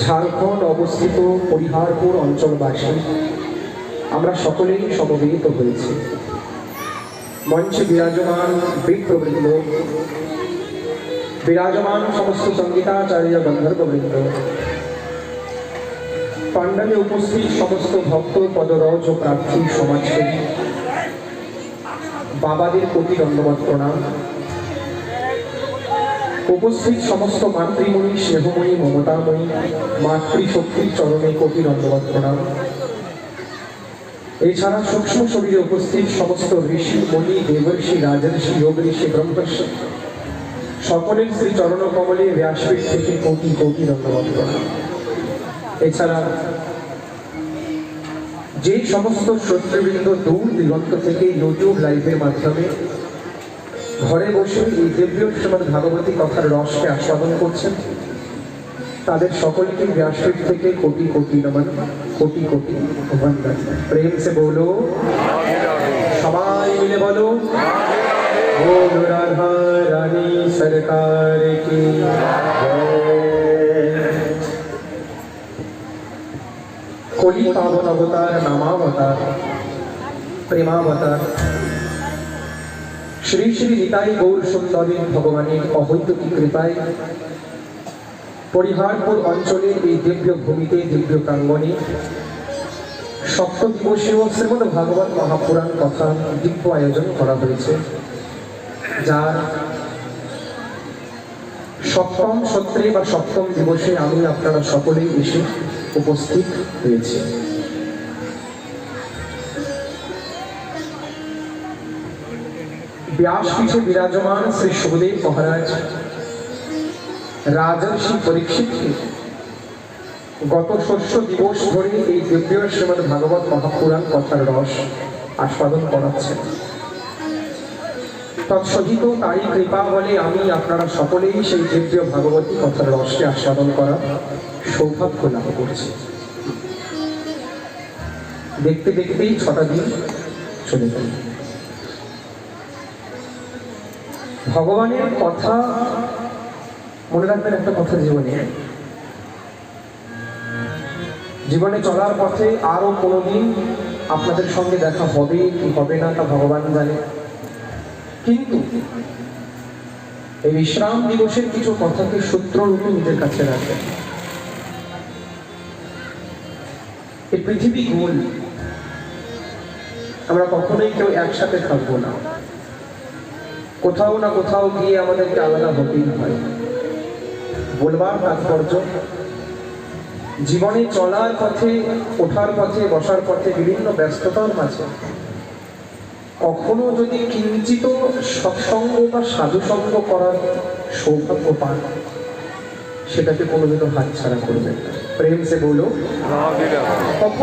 ঝাড়খণ্ড অবস্থিত পরিহারপুর অঞ্চলবাসী, আমরা সকলেই সমবেত হয়েছি। মঞ্চে বিরাজমান বিপ্রবৃন্দ বিরাজমান সমস্ত সঙ্গীতাচার্য গন্ধর্ববৃন্দ পাণ্ডালে উপস্থিত সমস্ত ভক্ত পদরজ ও প্রার্থী সমাজসেবী, বাবাদের প্রতি দণ্ডবত প্রণাম উপস্থিত সমস্ত মাতৃমণি, স্নেহময়ী, মমতাময়ী, মাতৃশক্তির চরণে কোটি দণ্ডবত প্রণাম এছাড়া সূক্ষ্ম শরীরে উপস্থিত সমস্ত ঋষি মণি দেবর্ষি, রাজর্ষি যোগ ঋষি ব্রহ্মর্ষি, সকলের শ্রী চরণ কমলে ব্যাসপীঠ থেকে কোটি কোটি দণ্ডবত প্রণাম এছাড়া যে সমস্ত শ্রোতৃবৃন্দ দূর দিগন্ত থেকে ইউটিউব লাইভের মাধ্যমে ঘরে বসে এই দেব্য শ্রীমদ ভাগবতী কথার রসকে আস্বাদন করছেন তাদের সকলকে ব্যাসপীঠ থেকে কোটি কোটি নমন কোটি কোটি বন্দন প্রেম সে বলো সবাই মিলে বলো बोल राधा रानी सरकार की जय। কলি পাবন অবতার নামাবতার প্রেমাবতার শ্রী শ্রী নিতাই গৌর সুন্দরী ভগবানের অহৈতুকী কৃপায়, পরিহারপুর অঞ্চলের এই দিব্য ভূমিতে, দিব্য প্রাঙ্গণে সপ্ত দিবসীয় শ্রীমদ ভাগবত মহাপুরাণ কথা দিব্য আয়োজন করা হয়েছে যার সপ্তম সত্রে বা সপ্তম দিবসে আমি আপনারা সকলেই এসে উপস্থিত হয়েছি। ব্যাসপীঠে বিরাজমান শ্রী সুখদেব মহারাজ। রাজর্ষি পরীক্ষিতকে গত ষষ্ঠ দিবস ধরে এই দিব্য শ্রীমদ ভাগবত মহাপুরাণ কথার রস আস্বাদন করাচ্ছেন। তৎসহিত তাই কৃপা বলে আমি আপনারা সকলেই সেই দিব্য ভাগবতী কথার রসকে আস্বাদন করা সৌভাগ্য লাভ করছি। দেখতে দেখতেই ছটা দিন চলে গেল। ভগবানের কথা মনে রাখবেন একটা কথা জীবনে। জীবনে চলার পথে আরও কোনোদিন আপনাদের সঙ্গে দেখা হবে কি হবে না তা ভগবান জানে। কিন্তু এই বিশ্রাম দিবসের কিছু কথাকে সূত্ররূপে নিজের কাছে রাখবেন। এই পৃথিবী গোল। আমরা কখনোই কেউ একসাথে থাকব না। কোথাও না কোথাও গিয়ে আমাদেরকে আলাদা হতেই হয়। বলবার তাৎপর্য জীবনে চলার পথে ওঠার পথে বসার পথে বিভিন্ন ব্যস্ততার মাঝে কখনো যদি কিঞ্চিত সৎসঙ্গ বা সাধুসঙ্গ করার সৌভাগ্য পান সেটাকে কোনোদিনও হাতছাড়া করবেন প্রেম সে বলো কখন